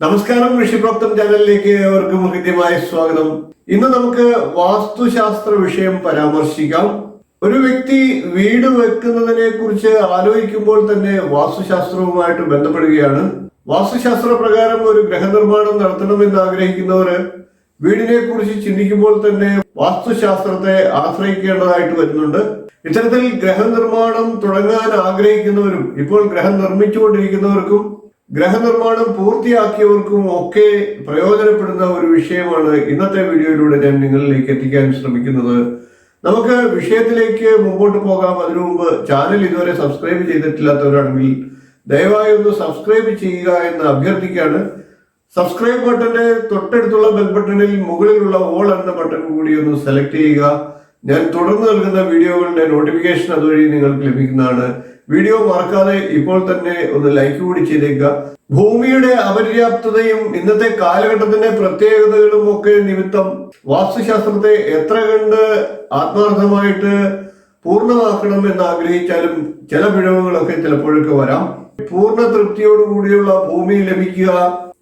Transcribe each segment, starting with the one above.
നമസ്കാരം ഋഷിപ്രോക്തം ചാനലിലേക്ക് ഏവർക്കും ഹൃദ്യമായ സ്വാഗതം. ഇന്ന് നമുക്ക് വാസ്തുശാസ്ത്ര വിഷയം പരാമർശിക്കാം. ഒരു വ്യക്തി വീട് വെക്കുന്നതിനെ കുറിച്ച് ആലോചിക്കുമ്പോൾ തന്നെ വാസ്തുശാസ്ത്രവുമായിട്ട് ബന്ധപ്പെടുകയാണ്. വാസ്തുശാസ്ത്ര പ്രകാരം ഒരു ഗ്രഹനിർമ്മാണം നടത്തണമെന്ന് ആഗ്രഹിക്കുന്നവർ വീടിനെ കുറിച്ച് ചിന്തിക്കുമ്പോൾ തന്നെ വാസ്തുശാസ്ത്രത്തെ ആശ്രയിക്കേണ്ടതായിട്ട് വരുന്നുണ്ട്. ഇത്തരത്തിൽ ഗ്രഹനിർമ്മാണം തുടങ്ങാൻ ആഗ്രഹിക്കുന്നവരും ഇപ്പോൾ ഗ്രഹം നിർമ്മിച്ചുകൊണ്ടിരിക്കുന്നവർക്കും ഗ്രഹനിർമ്മാണം പൂർത്തിയാക്കിയവർക്കും ഒക്കെ പ്രയോജനപ്പെടുന്ന ഒരു വിഷയമാണ് ഇന്നത്തെ വീഡിയോയിലൂടെ ഞാൻ നിങ്ങളിലേക്ക് എത്തിക്കാൻ ശ്രമിക്കുന്നത്. നമുക്ക് വിഷയത്തിലേക്ക് മുമ്പോട്ട് പോകാം. അതിനു മുമ്പ് ചാനൽ ഇതുവരെ സബ്സ്ക്രൈബ് ചെയ്തിട്ടില്ലാത്തവരാണെങ്കിൽ ദയവായി ഒന്ന് സബ്സ്ക്രൈബ് ചെയ്യുക എന്ന് അഭ്യർത്ഥിക്കുകയാണ്. സബ്സ്ക്രൈബ് ബട്ടന്റെ തൊട്ടടുത്തുള്ള ബെൽ ബട്ടണിൽ മുകളിലുള്ള ഓൾ എന്ന ബട്ടൺ കൂടി ഒന്ന് സെലക്ട് ചെയ്യുക. ഞാൻ തുടർന്ന് നൽകുന്ന വീഡിയോകളുടെ നോട്ടിഫിക്കേഷൻ അതുവഴി നിങ്ങൾക്ക് ലഭിക്കുന്നതാണ്. വീഡിയോ മറക്കാതെ ഇപ്പോൾ തന്നെ ഒന്ന് ലൈക്ക് കൂടി ചെയ്തേക്കുക. ഭൂമിയുടെ അപര്യാപ്തതയും ഇന്നത്തെ കാലഘട്ടത്തിന്റെ പ്രത്യേകതകളും ഒക്കെ നിമിത്തം വാസ്തുശാസ്ത്രത്തെ എത്ര കണ്ട് ആത്മാർത്ഥമായിട്ട് പൂർണമാക്കണം എന്ന് ആഗ്രഹിച്ചാലും ചില പിഴവുകളൊക്കെ ചിലപ്പോഴൊക്കെ വരാം. പൂർണ തൃപ്തിയോടുകൂടിയുള്ള ഭൂമി ലഭിക്കുക.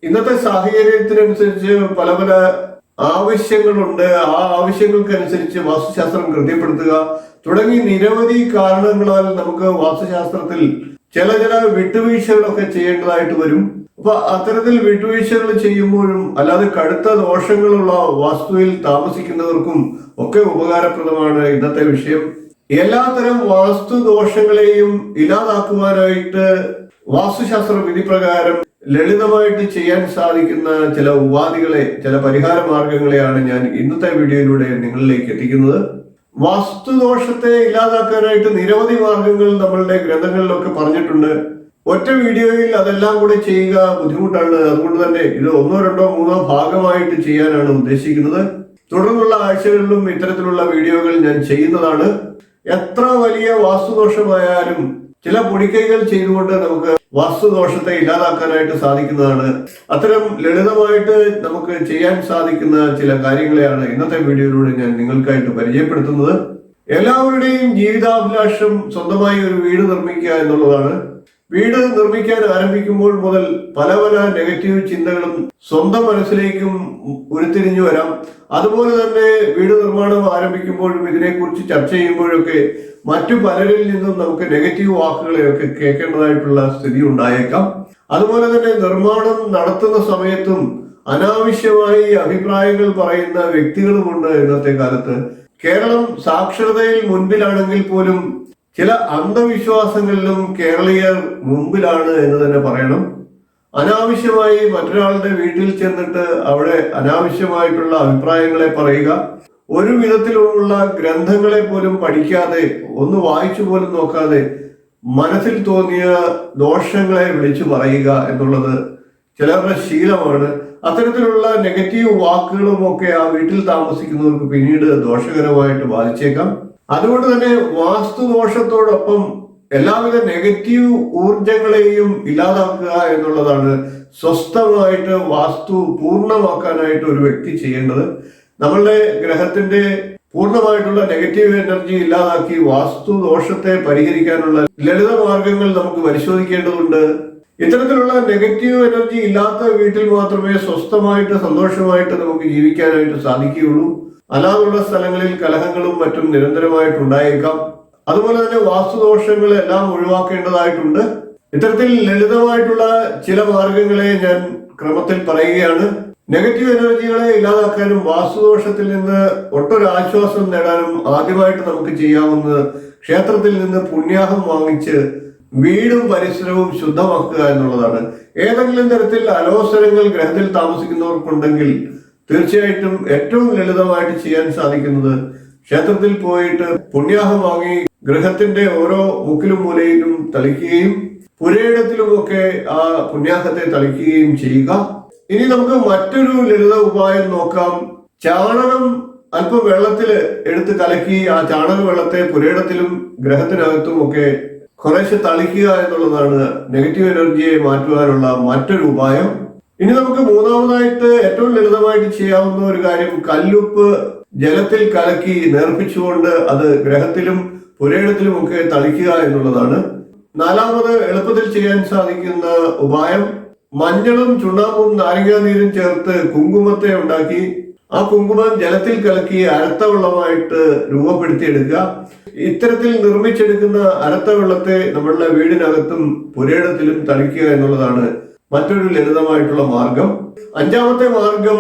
ഇന്നത്തെ സാഹചര്യത്തിനനുസരിച്ച് പല പല ആവശ്യങ്ങളുണ്ട്. ആ ആവശ്യങ്ങൾക്കനുസരിച്ച് വാസ്തുശാസ്ത്രം കൃത്യപ്പെടുത്തുക. തുടങ്ങി നിരവധി കാരണങ്ങളാൽ നമുക്ക് വാസ്തുശാസ്ത്രത്തിൽ ചില ചില വിട്ടുവീഴ്ചകളൊക്കെ ചെയ്യേണ്ടതായിട്ട് വരും. അപ്പൊ അത്തരത്തിൽ വിട്ടുവീഴ്ചകൾ ചെയ്യുമ്പോഴും അല്ലാതെ കടുത്ത ദോഷങ്ങളുള്ള വാസ്തുവിൽ താമസിക്കുന്നവർക്കും ഒക്കെ ഉപകാരപ്രദമാണ് ഇന്നത്തെ വിഷയം. എല്ലാത്തരം വാസ്തു ദോഷങ്ങളെയും ഇല്ലാതാക്കുവാനായിട്ട് വാസ്തുശാസ്ത്ര വിധി പ്രകാരം ലളിതമായിട്ട് ചെയ്യാൻ സാധിക്കുന്ന ചില ഉപാധികളെ ചില പരിഹാര മാർഗങ്ങളെയാണ് ഞാൻ ഇന്നത്തെ വീഡിയോയിലൂടെ നിങ്ങളിലേക്ക് എത്തിക്കുന്നത്. വാസ്തുദോഷത്തെ ഇല്ലാതാക്കാനായിട്ട് നിരവധി മാർഗങ്ങൾ നമ്മളുടെ ഗ്രന്ഥങ്ങളിലൊക്കെ പറഞ്ഞിട്ടുണ്ട്. ഒറ്റ വീഡിയോയിൽ അതെല്ലാം കൂടെ ചെയ്യുക ബുദ്ധിമുട്ടാണ്. അതുകൊണ്ട് തന്നെ ഇത് ഒന്നോ രണ്ടോ മൂന്നോ ഭാഗമായിട്ട് ചെയ്യാനാണ് ഉദ്ദേശിക്കുന്നത്. തുടർന്നുള്ള ആഴ്ചകളിലും ഇത്തരത്തിലുള്ള വീഡിയോകൾ ഞാൻ ചെയ്യുന്നതാണ്. എത്ര വലിയ വാസ്തുദോഷമായാലും ചില പൊടിക്കൈകൾ ചെയ്തുകൊണ്ട് നമുക്ക് വാസ്തുദോഷത്തെ ഇല്ലാതാക്കാനായിട്ട് സാധിക്കുന്നതാണ്. അത്തരം ലളിതമായിട്ട് നമുക്ക് ചെയ്യാൻ സാധിക്കുന്ന ചില കാര്യങ്ങളെയാണ് ഇന്നത്തെ വീഡിയോയിലൂടെ ഞാൻ നിങ്ങൾക്കായിട്ട് പരിചയപ്പെടുത്തുന്നത്. എല്ലാവരുടെയും ജീവിതാഭിലാഷം സ്വന്തമായി ഒരു വീട് നിർമ്മിക്കുക എന്നുള്ളതാണ്. വീട് നിർമ്മിക്കാൻ ആരംഭിക്കുമ്പോൾ മുതൽ പല പല നെഗറ്റീവ് ചിന്തകളും സ്വന്തം മനസ്സിലേക്കും ഉരുത്തിരിഞ്ഞു വരാം. അതുപോലെ തന്നെ വീട് നിർമ്മാണം ആരംഭിക്കുമ്പോഴും ഇതിനെക്കുറിച്ച് ചർച്ച ചെയ്യുമ്പോഴൊക്കെ മറ്റു പലരിൽ നിന്നും നമുക്ക് നെഗറ്റീവ് വാക്കുകളെയൊക്കെ കേൾക്കേണ്ടതായിട്ടുള്ള സ്ഥിതി ഉണ്ടായേക്കാം. അതുപോലെ തന്നെ നിർമ്മാണം നടത്തുന്ന സമയത്തും അനാവശ്യമായി അഭിപ്രായങ്ങൾ പറയുന്ന വ്യക്തികളുമുണ്ട് ഇന്നത്തെ കാലത്ത്. കേരളം സാക്ഷരതയിൽ മുൻപിലാണെങ്കിൽ പോലും ചില അന്ധവിശ്വാസങ്ങളിലും കേരളീയർ മുമ്പിലാണ് എന്ന് തന്നെ പറയണം. അനാവശ്യമായി മറ്റൊരാളുടെ വീട്ടിൽ ചെന്നിട്ട് അവിടെ അനാവശ്യമായിട്ടുള്ള അഭിപ്രായങ്ങളെ പറയുക ഒരു വിധത്തിലുള്ള ഗ്രന്ഥങ്ങളെ പോലും പഠിക്കാതെ ഒന്ന് വായിച്ചു പോലും നോക്കാതെ മനസ്സിൽ തോന്നിയ ദോഷങ്ങളെ വിളിച്ചു പറയുക എന്നുള്ളത് ചിലരുടെ ശീലമാണ്. അത്തരത്തിലുള്ള നെഗറ്റീവ് വാക്കുകളും ഒക്കെ ആ വീട്ടിൽ താമസിക്കുന്നവർക്ക് പിന്നീട് ദോഷകരമായിട്ട് ബാധിച്ചേക്കാം. അതുകൊണ്ട് തന്നെ വാസ്തുദോഷത്തോടൊപ്പം എല്ലാവിധ നെഗറ്റീവ് ഊർജങ്ങളെയും ഇല്ലാതാക്കുക എന്നുള്ളതാണ് സ്വസ്ഥമായിട്ട് വാസ്തു പൂർണമാക്കാനായിട്ട് ഒരു വ്യക്തി ചെയ്യേണ്ടത്. നമ്മളുടെ ഗ്രഹത്തിന്റെ പൂർണമായിട്ടുള്ള നെഗറ്റീവ് എനർജി ഇല്ലാതാക്കി വാസ്തു ദോഷത്തെ പരിഹരിക്കാനുള്ള ലളിത മാർഗങ്ങൾ നമുക്ക് പരിശോധിക്കേണ്ടതുണ്ട്. ഇത്തരത്തിലുള്ള നെഗറ്റീവ് എനർജി ഇല്ലാത്ത വീട്ടിൽ മാത്രമേ സ്വസ്ഥമായിട്ട് സന്തോഷമായിട്ട് നമുക്ക് ജീവിക്കാനായിട്ട് സാധിക്കുകയുള്ളൂ. അല്ലാതുള്ള സ്ഥലങ്ങളിൽ കലഹങ്ങളും മറ്റും നിരന്തരമായിട്ട് ഉണ്ടായേക്കാം അതുപോലെ തന്നെ വാസ്തുദോഷങ്ങൾ എല്ലാം ഒഴിവാക്കേണ്ടതായിട്ടുണ്ട്. ഇത്തരത്തിൽ ലളിതമായിട്ടുള്ള ചില മാർഗങ്ങളെ ഞാൻ ക്രമത്തിൽ പറയുകയാണ്. നെഗറ്റീവ് എനർജികളെ ഇല്ലാതാക്കാനും വാസ്തുദോഷത്തിൽ നിന്ന് ഒട്ടൊരു ആശ്വാസം നേടാനും ആദ്യമായിട്ട് നമുക്ക് ചെയ്യാവുന്നത് ക്ഷേത്രത്തിൽ നിന്ന് പുണ്യാഹം വാങ്ങിച്ച് വീടും പരിസരവും ശുദ്ധമാക്കുക എന്നുള്ളതാണ്. ഏതെങ്കിലും തരത്തിൽ അലോസരങ്ങൾ ഗ്രഹത്തിൽ താമസിക്കുന്നവർക്കുണ്ടെങ്കിൽ തീർച്ചയായിട്ടും ഏറ്റവും ലളിതമായിട്ട് ചെയ്യാൻ സാധിക്കുന്നത് ക്ഷേത്രത്തിൽ പോയിട്ട് പുണ്യാഹം വാങ്ങി ഗൃഹത്തിന്റെ ഓരോ മുക്കിലും മൂലയിലും തളിക്കുകയും പുരയിടത്തിലുമൊക്കെ ആ പുണ്യാഹത്തെ തളിക്കുകയും ചെയ്യുക. ഇനി നമുക്ക് മറ്റൊരു ലളിത ഉപായം നോക്കാം. ചാണകം അല്പം വെള്ളത്തിൽ എടുത്ത് കലക്കി ആ ചാണക വെള്ളത്തെ പുരയിടത്തിലും ഗ്രഹത്തിനകത്തും ഒക്കെ കുറേശ്ശെ തളിക്കുക എന്നുള്ളതാണ് നെഗറ്റീവ് എനർജിയെ മാറ്റുവാനുള്ള മറ്റൊരു ഉപായം. ഇനി നമുക്ക് മൂന്നാമതായിട്ട് ഏറ്റവും ലളിതമായിട്ട് ചെയ്യാവുന്ന ഒരു കാര്യം കല്ലുപ്പ് ജലത്തിൽ കലക്കി നേർപ്പിച്ചുകൊണ്ട് അത് ഗ്രഹത്തിലും പുരയിടത്തിലും ഒക്കെ തളിക്കുക എന്നുള്ളതാണ്. നാലാമത് എളുപ്പത്തിൽ ചെയ്യാൻ സാധിക്കുന്ന ഉപായം മഞ്ഞളും ചുണ്ണാമ്പും നാരങ്ങാനീരും ചേർത്ത് കുങ്കുമത്തെ ഉണ്ടാക്കി ആ കുങ്കുമം ജലത്തിൽ കലക്കി അരത്ത വെള്ളമായിട്ട് രൂപപ്പെടുത്തിയെടുക്കുക. ഇത്തരത്തിൽ നിർമ്മിച്ചെടുക്കുന്ന അരത്ത വെള്ളത്തെ നമ്മളുടെ വീടിനകത്തും പുരയിടത്തിലും തളിക്കുക എന്നുള്ളതാണ് മറ്റൊരു ലളിതമായിട്ടുള്ള മാർഗം. അഞ്ചാമത്തെ മാർഗം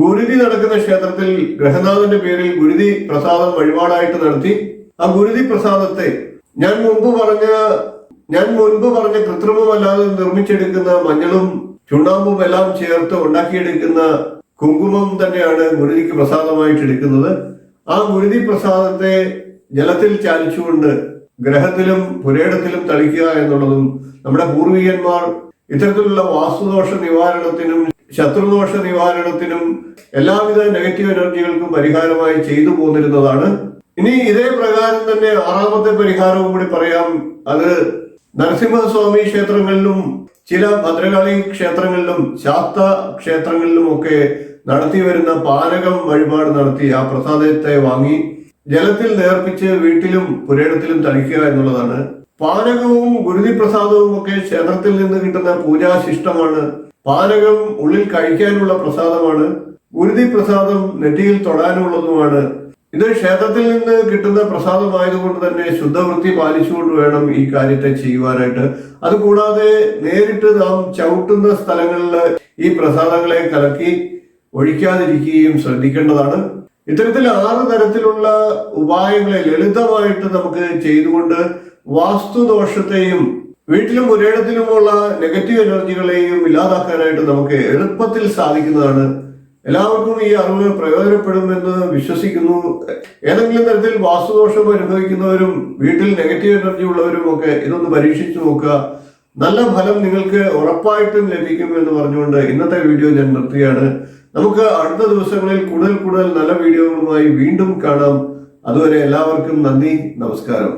ഗുരുതി നടക്കുന്ന ക്ഷേത്രത്തിൽ ഗ്രഹനാഥന്റെ പേരിൽ ഗുരുതി പ്രസാദം വഴിപാടായിട്ട് നടത്തി. ആ ഗുരുതി പ്രസാദത്തെ ഞാൻ മുൻപ് പറഞ്ഞ ഞാൻ മുൻപ് പറഞ്ഞ കൃത്രിമമല്ലാതെ നിർമ്മിച്ചെടുക്കുന്ന മഞ്ഞളും ചുണ്ണാമ്പും എല്ലാം ചേർത്ത് ഉണ്ടാക്കിയെടുക്കുന്ന കുങ്കുമം തന്നെയാണ് ഗുരുതിക്ക് പ്രസാദമായിട്ട് എടുക്കുന്നത്. ആ ഗുരുതി പ്രസാദത്തെ ജലത്തിൽ ചാലിച്ചുകൊണ്ട് ഗ്രഹത്തിലും പുരേടത്തിലും തളിക്കുക എന്നുള്ളതും നമ്മുടെ പൂർവികന്മാർ ഇത്തരത്തിലുള്ള വാസ്തുദോഷ നിവാരണത്തിനും ശത്രുദോഷ നിവാരണത്തിനും എല്ലാവിധ നെഗറ്റീവ് എനർജികൾക്കും പരിഹാരമായി ചെയ്തു പോന്നിരുന്നതാണ്. ഇനി ഇതേ പ്രകാരം തന്നെ ആറാമത്തെ പരിഹാരവും കൂടി പറയാം. അത് നരസിംഹസ്വാമി ക്ഷേത്രങ്ങളിലും ചില ഭദ്രകാളി ക്ഷേത്രങ്ങളിലും ശാക്ത ക്ഷേത്രങ്ങളിലും ഒക്കെ നടത്തി വരുന്ന പാനകം വഴിപാട് നടത്തി ആ പ്രസാദത്തെ വാങ്ങി ജലത്തിൽ നേർപ്പിച്ച് വീട്ടിലും പുരയിടത്തിലും തളിക്കുക എന്നുള്ളതാണ്. പാനകവും ഗുരുതി പ്രസാദവും ഒക്കെ ക്ഷേത്രത്തിൽ നിന്ന് കിട്ടുന്ന പൂജാശിഷ്ടമാണ്. പാനകം ഉള്ളിൽ കഴിക്കാനുള്ള പ്രസാദമാണ്. ഗുരുതി പ്രസാദം നെറ്റിയിൽ തൊടാനുള്ളതുമാണ്. ഇത് ക്ഷേത്രത്തിൽ നിന്ന് കിട്ടുന്ന പ്രസാദമായതുകൊണ്ട് തന്നെ ശുദ്ധവൃത്തി പാലിച്ചുകൊണ്ട് വേണം ഈ കാര്യത്തെ ചെയ്യുവാനായിട്ട്. അതുകൂടാതെ നേരിട്ട് നാം ചവിട്ടുന്ന സ്ഥലങ്ങളിൽ ഈ പ്രസാദങ്ങളെ കലക്കി ഒഴിക്കാതിരിക്കുകയും ശ്രദ്ധിക്കേണ്ടതാണ്. ഇത്തരത്തിൽ ആറ് തരത്തിലുള്ള ഉപായങ്ങളെ ലളിതമായിട്ട് നമുക്ക് ചെയ്തുകൊണ്ട് വാസ്തുദോഷത്തെയും വീട്ടിലും പുരയിടത്തിലുമുള്ള നെഗറ്റീവ് എനർജികളെയും ഇല്ലാതാക്കാനായിട്ട് നമുക്ക് എളുപ്പത്തിൽ സാധിക്കുന്നതാണ്. എല്ലാവർക്കും ഈ അറിവ് പ്രയോജനപ്പെടുമെന്ന് വിശ്വസിക്കുന്നു. ഏതെങ്കിലും തരത്തിൽ വാസ്തുദോഷം അനുഭവിക്കുന്നവരും വീട്ടിൽ നെഗറ്റീവ് എനർജി ഉള്ളവരും ഒക്കെ ഇതൊന്ന് പരീക്ഷിച്ചു നോക്കുക. നല്ല ഫലം നിങ്ങൾക്ക് ഉറപ്പായിട്ടും ലഭിക്കും എന്ന് പറഞ്ഞുകൊണ്ട് ഇന്നത്തെ വീഡിയോ ഞാൻ നിർത്തുകയാണ്. നമുക്ക് അടുത്ത ദിവസങ്ങളിൽ കൂടുതൽ കൂടുതൽ നല്ല വീഡിയോകളുമായി വീണ്ടും കാണാം. അതുവരെ എല്ലാവർക്കും നന്ദി നമസ്കാരം.